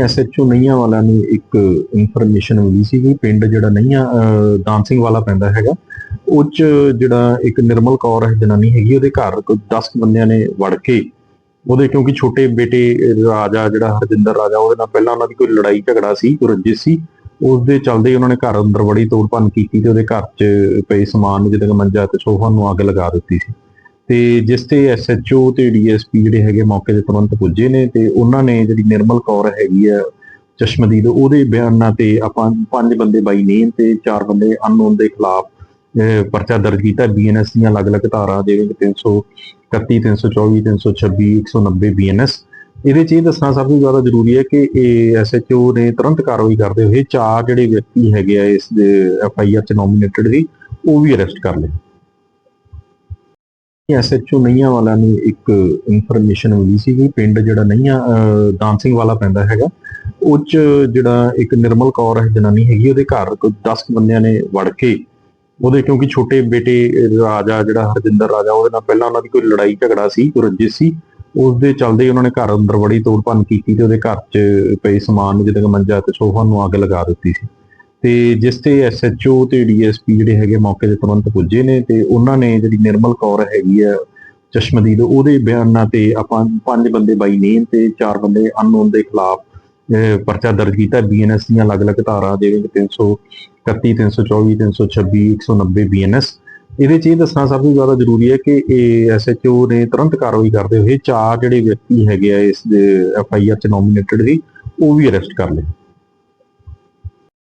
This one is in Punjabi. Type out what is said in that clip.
ਐਸਐਚਓ ਨਈਆਂ ਵਾਲਿਆਂ ਨੂੰ ਇੱਕ ਇਨਫੋਰਮੇਸ਼ਨ ਮਿਲੀ ਸੀ ਕਿ ਪਿੰਡ ਜਿਹੜਾ ਨਈਆਂ ਅਹ, ਵਾਲਾ ਪੈਂਦਾ ਹੈਗਾ ਉਹ ਜਿਹੜਾ ਇੱਕ ਨਿਰਮਲ ਕੌਰ ਹੈ ਜਨਾਨੀ ਹੈਗੀ ਉਹਦੇ ਘਰ ਕੋਈ 10 ਬੰਦਿਆਂ ਨੇ ਵੜ ਕੇ ਉਹਦੇ ਕਿਉਂਕਿ ਛੋਟੇ ਬੇਟੇ ਰਾਜਾ ਜਿਹੜਾ ਹਰਜਿੰਦਰ ਰਾਜਾ ਉਹਦੇ ਨਾਲ ਪਹਿਲਾਂ ਉਹਨਾਂ ਦੀ ਕੋਈ ਲੜਾਈ ਝਗੜਾ ਸੀ ਕੋਈ ਰੰਜਿਸ਼ ਸੀ ਉਸ ਦੇ ਚੱਲਦੇ ਉਹਨਾਂ ਨੇ ਘਰ ਅੰਦਰ ਬੜੀ ਤੋੜ ਭੰਨ ਕੀਤੀ ਤੇ ਉਹਦੇ ਘਰ 'ਚ ਪਏ ਸਮਾਨ ਨੂੰ ਜਿੱਦਾਂ ਮੰਜਾ ਤੇ ਸੋਫਾ ਨੂੰ ਅੱਗ ਲਗਾ ਦਿੱਤੀ ਸੀ। ਤੇ ਜਿਸ ਤੇ ਐਸਐਚਓ ਤੇ ਡੀਐਸਪੀ ਜਿਹੜੇ ਹੈਗੇ ਮੌਕੇ ਤੇ ਤੁਰੰਤ ਪੁੱਜੇ ਨੇ ਤੇ ਉਹਨਾਂ ਨੇ ਜਿਹੜੀ ਨਿਰਮਲ ਕੌਰ ਹੈਗੀ ਆ ਚਸ਼ਮਦੀਦ, ਉਹਦੇ ਬਿਆਨਾਂ ਤੇ ਆਪਾਂ ਪੰਜ ਬੰਦੇ ਬਾਈ ਨੇਮ ਤੇ ਚਾਰ ਬੰਦੇ ਅਨਨੋਨ ਦੇ ਖਿਲਾਫ ਪਰਚਾ ਦਰਜ ਕੀਤਾ। ਬੀਐਨਐਸ ਦੀਆਂ ਅਲੱਗ-ਅਲੱਗ ਧਾਰਾ ਜਿਵੇਂ ਕਿ 331 324 326 190 ਬੀਐਨਐਸ ਇਹਦੇ ਚ ਇਹ ਦੱਸਣਾ ਸਭ ਤੋਂ ਜ਼ਿਆਦਾ ਜ਼ਰੂਰੀ ਹੈ ਕਿ ਇਹ ਐਸਐਚਓ ਨੇ ਤੁਰੰਤ ਕਾਰਵਾਈ ਕਰਦੇ ਹੋਏ ਚਾਰ ਜਿਹੜੇ ਵਿਅਕਤੀ ਹੈਗੇ ਆ ਇਸ ਦੇ ਐਫਆਈਆਰ ਚ ਨੋਮੀਨੇਟਡ ਸੀ, ਉਹ ਵੀ ਅਰੈਸਟ ਕਰ ਲਏ। ਐਸਐਚਓ ਨਈਆਂ ਵਾਲਿਆਂ ਨੂੰ ਇੱਕ ਇਨਫੋਰਮੇਸ਼ਨ ਮਿਲੀ ਸੀ ਕਿ ਪਿੰਡ ਜਿਹੜਾ ਨਈਆਂ ਅਹ, ਵਾਲਾ ਪੈਂਦਾ ਹੈਗਾ ਉਹ 'ਚ ਜਿਹੜਾ ਇੱਕ ਨਿਰਮਲ ਕੌਰ ਹੈ ਜਨਾਨੀ ਹੈਗੀ ਉਹਦੇ ਘਰ ਕੋਈ 10 ਬੰਦਿਆਂ ਨੇ ਵੜ ਕੇ ਉਹਦੇ ਕਿਉਂਕਿ ਛੋਟੇ ਬੇਟੇ ਰਾਜਾ ਜਿਹੜਾ ਹਰਜਿੰਦਰ ਰਾਜਾ ਉਹਦੇ ਨਾਲ ਪਹਿਲਾਂ ਉਹਨਾਂ ਦੀ ਕੋਈ ਲੜਾਈ ਝਗੜਾ ਸੀ ਕੋਈ ਰੰਜਿਸ਼ ਸੀ ਉਸ ਦੇ ਚੱਲਦੇ ਉਹਨਾਂ ਨੇ ਘਰ ਅੰਦਰ ਬੜੀ ਤੋੜ ਭੰਨ ਕੀਤੀ ਤੇ ਉਹਦੇ ਘਰ 'ਚ ਪਏ ਸਮਾਨ ਨੂੰ ਜਿੱਦਾਂ ਮੰਜਾ ਤੇ ਸੋਫਾ ਨੂੰ ਅੱਗ ਲਗਾ ਦਿੱਤੀ ਸੀ। ਤੇ ਜਿਸ ਤੇ ਐਸਐਚਓ ਤੇ ਡੀਐਸਪੀ ਜਿਹੜੇ ਹੈਗੇ ਮੌਕੇ ਤੇ ਤੁਰੰਤ ਪੁੱਜੇ ਨੇ ਤੇ ਉਹਨਾਂ ਨੇ ਜਿਹੜੀ ਨਿਰਮਲ ਕੌਰ ਹੈਗੀ ਆ ਚਸ਼ਮਦੀਦ, ਉਹਦੇ ਬਿਆਨਾਂ ਤੇ ਆਪਾਂ ਪੰਜ ਬੰਦੇ ਬਾਈ ਨੇਮ ਤੇ ਚਾਰ ਬੰਦੇ ਅਨਨੋਨ ਦੇ ਖਿਲਾਫ ਪਰਚਾ ਦਰਜ ਕੀਤਾ। ਬੀਐਨਐਸ ਦੀਆਂ ਅਲੱਗ-ਅਲੱਗ ਧਾਰਾ ਜਿਵੇਂ ਕਿ 331 324 326 190 ਬੀਐਨਐਸ ਇਹਦੇ ਚ ਇਹ ਦੱਸਣਾ ਸਭ ਤੋਂ ਜ਼ਿਆਦਾ ਜ਼ਰੂਰੀ ਹੈ ਕਿ ਇਹ ਐਸਐਚਓ ਨੇ ਤੁਰੰਤ ਕਾਰਵਾਈ ਕਰਦੇ ਹੋਏ ਚਾਰ ਜਿਹੜੇ ਵਿਅਕਤੀ ਹੈਗੇ ਆ ਇਸ ਦੇ ਐਫਆਈਆਰ ਚ ਨੋਮੀਨੇਟਡ ਸੀ, ਉਹ ਵੀ ਅਰੈਸਟ ਕਰ ਲਏ।